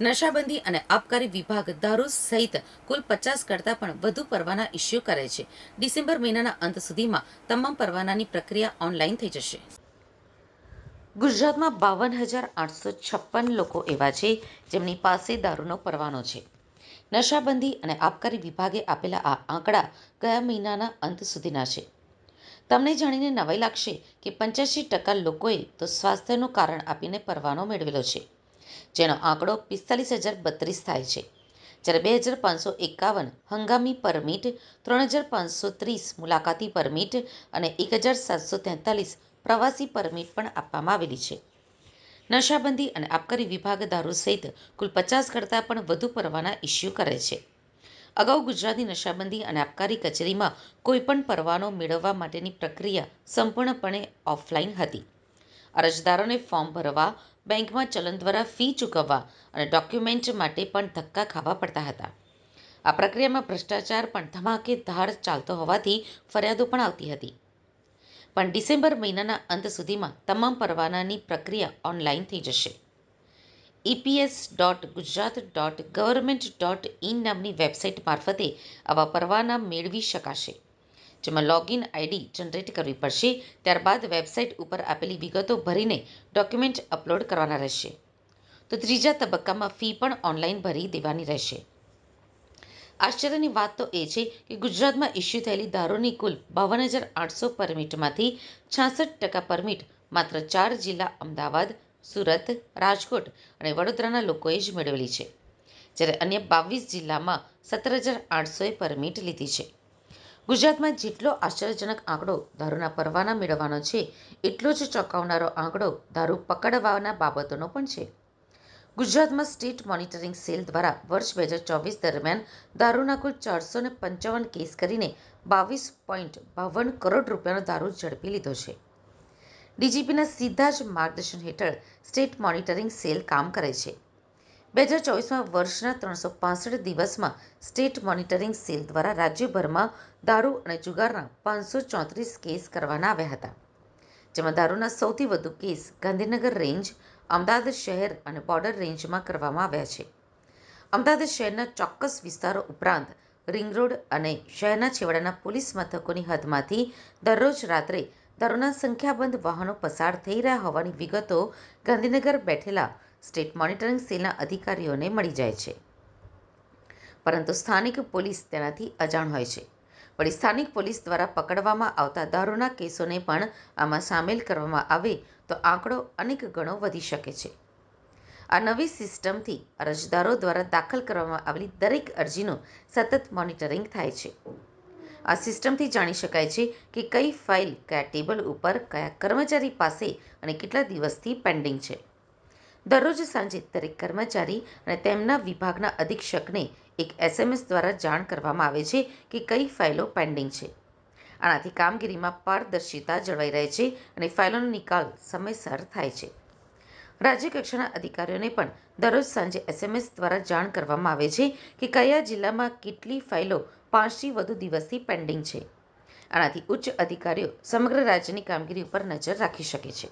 નશાબંધી અને આબકારી વિભાગ દારૂ સહિત કુલ પચાસ કરતાં પણ વધુ પરવાના ઇસ્યુ કરે છે. ડિસેમ્બર મહિનાના અંત સુધીમાં તમામ પરવાનાની પ્રક્રિયા ઓનલાઈન થઈ જશે. ગુજરાતમાં બાવન હજાર આઠસો છપ્પન લોકો એવા છે જેમની પાસે દારૂનો પરવાનો છે. નશાબંધી અને આબકારી વિભાગે આપેલા આ આંકડા ગયા મહિનાના અંત સુધીના છે. તમને જાણીને નવાઈ લાગશે કે પંચ્યાસી ટકા લોકોએ તો સ્વાસ્થ્યનું કારણ આપીને પરવાનો મેળવેલો છે. જેનો આંકડો પિસ્તાલીસ હજાર બત્રીસ થાય છે. જ્યારે બે હજાર પાંચસો એકાવન હંગામી પરમિટ, ત્રણ હજાર પાંચસો ત્રીસ મુલાકાતી પરમિટ અને એક હજાર સાતસો તેતાલીસ પ્રવાસી પરમિટ પણ આપવામાં આવેલી છે. નશાબંધી અને આબકારી વિભાગ દારૂ સહિત કુલ પચાસ કરતાં પણ વધુ પરવાના ઇસ્યુ કરે છે. અગાઉ ગુજરાતની નશાબંધી અને આબકારી કચેરીમાં કોઈપણ પરવાનો મેળવવા માટેની પ્રક્રિયા સંપૂર્ણપણે ઓફલાઈન હતી. અરજદારોને ફોર્મ ભરવા બેંકમાં ચલણ દ્વારા ફી ચૂકવવા અને ડોક્યુમેન્ટ માટે પણ ધક્કા ખાવા પડતા હતા. આ પ્રક્રિયામાં ભ્રષ્ટાચાર પણ ધમાકેદાર ચાલતો હોવાથી ફરિયાદો પણ આવતી હતી. પણ ડિસેમ્બર મહિનાના અંત સુધીમાં તમામ પરવાનાની પ્રક્રિયા ઓનલાઈન થઈ જશે. EPS dot Gujarat dot government dot in નામની વેબસાઇટ મારફતે આવા પરવાના મેળવી શકાશે. જેમાં લોગિન આઈડી જનરેટ કરવી પડશે. ત્યારબાદ વેબસાઇટ ઉપર આપેલી વિગતો ભરીને ડોક્યુમેન્ટ અપલોડ કરવાના રહેશે. તો ત્રીજા તબક્કામાં ફી પણ ઓનલાઈન ભરી દેવાની રહેશે. આશ્ચર્યની વાત તો એ છે કે ગુજરાતમાં ઇસ્યુ થયેલી દારૂની કુલ બાવન હજાર આઠસો પરમિટમાંથી છાસઠ ટકા પરમિટ માત્ર ચાર જિલ્લા અમદાવાદ, સુરત, રાજકોટ અને વડોદરાના લોકોએ જ મેળવેલી છે. જ્યારે અન્ય બાવીસ જિલ્લામાં સત્તર હજાર આઠસોએ પરમિટ લીધી છે. ગુજરાતમાં જેટલો આશ્ચર્યજનક આંકડો દારૂના પરવાના મેળવવાનો છે, એટલો જ ચોંકાવનારો આંકડો દારૂ પકડવાના બાબતોનો પણ છે. ગુજરાતમાં સ્ટેટ મોનિટરિંગ સેલ દ્વારા વર્ષ બે હજાર ચોવીસ દરમિયાન દારૂના કુલ ચારસો ને પંચાવન કેસ કરીને બાવીસ પોઈન્ટ બાવન કરોડ રૂપિયાનો દારૂ ઝડપી લીધો છે. ડીજીપીના સીધા જ માર્ગદર્શન હેઠળ સ્ટેટ મોનિટરિંગ સેલ કામ કરે છે. બે હજાર ચોવીસમાં વર્ષના ત્રણસો પાસઠ દિવસમાં સ્ટેટ મોનિટરિંગ સેલ દ્વારા રાજ્યભરમાં દારૂ અને જુગારના પાંચસો ચોત્રીસ કેસ કરવામાં આવ્યા હતા. જેમાં દારૂના સૌથી વધુ કેસ ગાંધીનગર રેન્જ, અમદાવાદ શહેર અને બોર્ડર રેન્જમાં કરવામાં આવ્યા છે. અમદાવાદ શહેરના ચોક્કસ વિસ્તારો ઉપરાંત રિંગ રોડ અને શહેરના છેવાડાના પોલીસ મથકોની હદમાંથી દરરોજ રાત્રે દારૂના સંખ્યાબંધ વાહનો પસાર થઈ રહ્યા હોવાની વિગતો ગાંધીનગર બેઠેલા સ્ટેટ મોનિટરિંગ સેલના અધિકારીઓને મળી જાય છે. પરંતુ સ્થાનિક પોલીસ તેનાથી અજાણ હોય છે. વળી સ્થાનિક પોલીસ દ્વારા પકડવામાં આવતા દારૂના કેસોને પણ આમાં સામેલ કરવામાં આવે તો આંકડો અનેક ગણો વધી શકે છે. આ નવી સિસ્ટમથી અરજદારો દ્વારા દાખલ કરવામાં આવેલી દરેક અરજીનું સતત મોનિટરિંગ થાય છે. આ સિસ્ટમથી જાણી શકાય છે કે કઈ ફાઇલ કયા ટેબલ ઉપર કયા કર્મચારી પાસે અને કેટલા દિવસથી પેન્ડિંગ છે. દરરોજ સાંજે દરેક કર્મચારી અને તેમના વિભાગના અધિક્ષકને એક એસએમએસ દ્વારા જાણ કરવામાં આવે છે કે કઈ ફાઇલો પેન્ડિંગ છે. આનાથી કામગીરીમાં પારદર્શિતા જળવાઈ રહે છે અને ફાઇલોનો નિકાલ સમયસર થાય છે. રાજ્ય કક્ષાના અધિકારીઓને પણ દરરોજ સાંજે એસએમએસ દ્વારા જાણ કરવામાં આવે છે કે કયા જિલ્લામાં કેટલી ફાઇલો પાંચથી વધુ દિવસથી પેન્ડિંગ છે. આનાથી ઉચ્ચ અધિકારીઓ સમગ્ર રાજ્યની કામગીરી ઉપર નજર રાખી શકે છે.